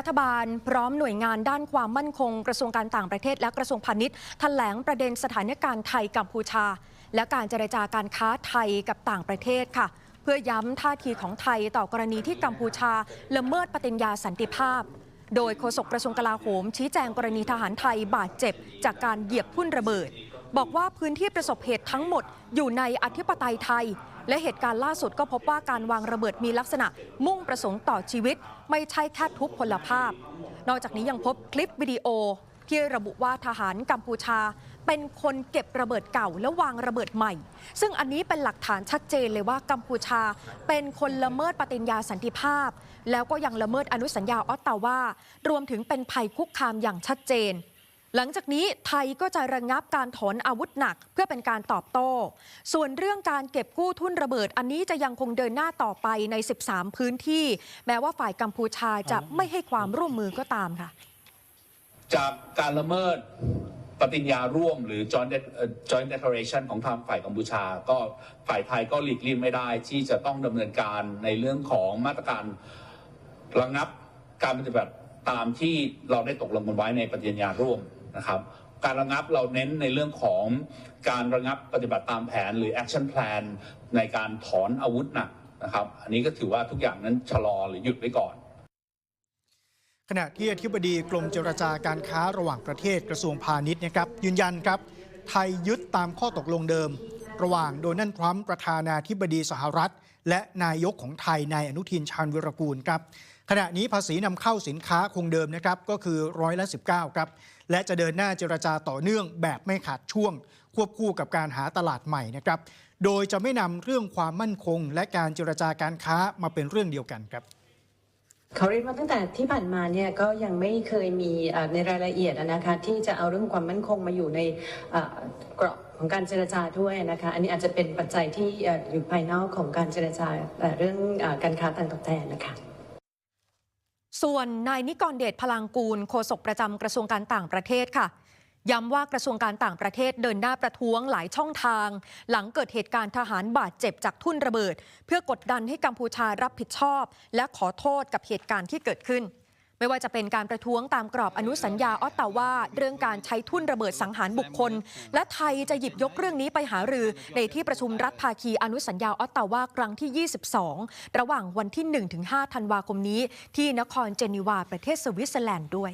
รัฐบาลพร้อมหน่วยงานด้านความมั่นคง กระทรวงการต่างประเทศและกระทรวงพาณิชย์แถลงประเด็นสถานการณ์ไทยกัมพูชา และการเจรจาการค้าไทยกับต่างประเทศค่ะ เพื่อย้ำท่าทีของไทยต่อกรณีที่กัมพูชาละเมิดปฏิญญาสันติภาพ โดยโฆษกกระทรวงกลาโหมชี้แจงกรณีทหารไทยบาดเจ็บ จากการเหยียบทุ่นระเบิด บอกว่าพื้นที่ประสบเหตุทั้งหมดอยู่ในอธิปไตยไทย และเหตุการณ์ล่าสุดก็พบว่าการวางระเบิดมีลักษณะมุ่งประสงค์ต่อชีวิต ไม่ใช่แค่ทุบพลภาพ นอกจากนี้ยังพบคลิปวิดีโอ ที่ระบุว่าทหารกัมพูชา เป็นคนเก็บระเบิดเก่าและวางระเบิดใหม่ ซึ่งอันนี้เป็นหลักฐานชัดเจนเลยว่ากัมพูชา เป็นคนละเมิดปฏิญญาสันติภาพ แล้วก็ยังละเมิดอนุสัญญาออตตาวารวมถึงเป็นภัยคุกคามอย่างชัดเจน หลังจากนี้ไทยก็จะระงับการถอนอาวุธหนักเพื่อเป็นการตอบโต้ ส่วนเรื่องการเก็บกู้ทุนระเบิด อันนี้จะยังคงเดินหน้าต่อไปใน 13 พื้นที่ แม้ว่าฝ่ายกัมพูชาจะไม่ให้ความร่วมมือก็ตามค่ะ จากการละเมิดปฏิญญาร่วมหรือ joint joint declaration ของทางฝ่ายกัมพูชา ก็ฝ่ายไทยก็หลีกเลี่ยงไม่ได้ ที่จะต้องดำเนินการในเรื่องของมาตรการระงับการปฏิบัติตามที่เราได้ตกลงกันไว้ในปฏิญญาร่วม นะครับการระงับเราเน้นในเรื่องของการระงับปฏิบัติตามแผนหรือ action plan ในการถอนอาวุธหนักนะครับ อันนี้ก็ถือว่าทุกอย่างนั้นชะลอหรือหยุดไว้ก่อนขณะที่อธิบดีกรมเจรจาการค้าระหว่างประเทศกระทรวงพาณิชย์นะครับ ยืนยันครับ ไทยยึดตามข้อตกลงเดิม ระหว่างโดนัลด์ทรัมป์ประธานาธิบดีสหรัฐ และนายกของไทยนายอนุทินชาญวิรกูลครับขณะนี้ภาษีนำเข้าสินค้าคงเดิมนะครับก็คือร้อยละ 19 ครับ และจะเดินหน้าเจรจาต่อเนื่องแบบไม่ขาดช่วง ควบคู่กับการหาตลาดใหม่นะครับ โดยจะไม่นำเรื่องความมั่นคง และการเจรจาการค้ามาเป็นเรื่องเดียวกันครับ เขาเรียนมาตั้งแต่ที่ผ่านมาเนี่ยก็ยังไม่เคยมีในรายละเอียดนะคะที่จะเอาเรื่องความมั่นคงมาอยู่ในเกรอบของการเจรจาด้วยนะคะอันนี้อาจจะเป็นปัจจัยที่อยู่ภายนอกของการเจรจาเรื่องการค้าต่างตอบแทนนะคะส่วนนายนิกรเดชพลังกูลโฆษกประจำกระทรวงการต่างประเทศค่ะ ย้ำว่ากระทรวงการต่างประเทศเดินหน้าประท้วงหลายช่องทาง หลังเกิดเหตุการณ์ทหารบาดเจ็บจากทุ่นระเบิด เพื่อกดดันให้กัมพูชารับผิดชอบ และขอโทษกับเหตุการณ์ที่เกิดขึ้น ไม่ว่าจะเป็นการประท้วงตามกรอบอนุสัญญาออตตาวาเรื่องการใช้ทุ่นระเบิดสังหารบุคคล และไทยจะหยิบยกเรื่องนี้ไปหารือ ในที่ประชุมรัฐภาคีอนุสัญญาออตตาวาครั้งที่ 22 ระหว่างวันที่ 1-5 ธันวาคมนี้ ที่นครเจนีวาประเทศสวิตเซอร์แลนด์ด้วย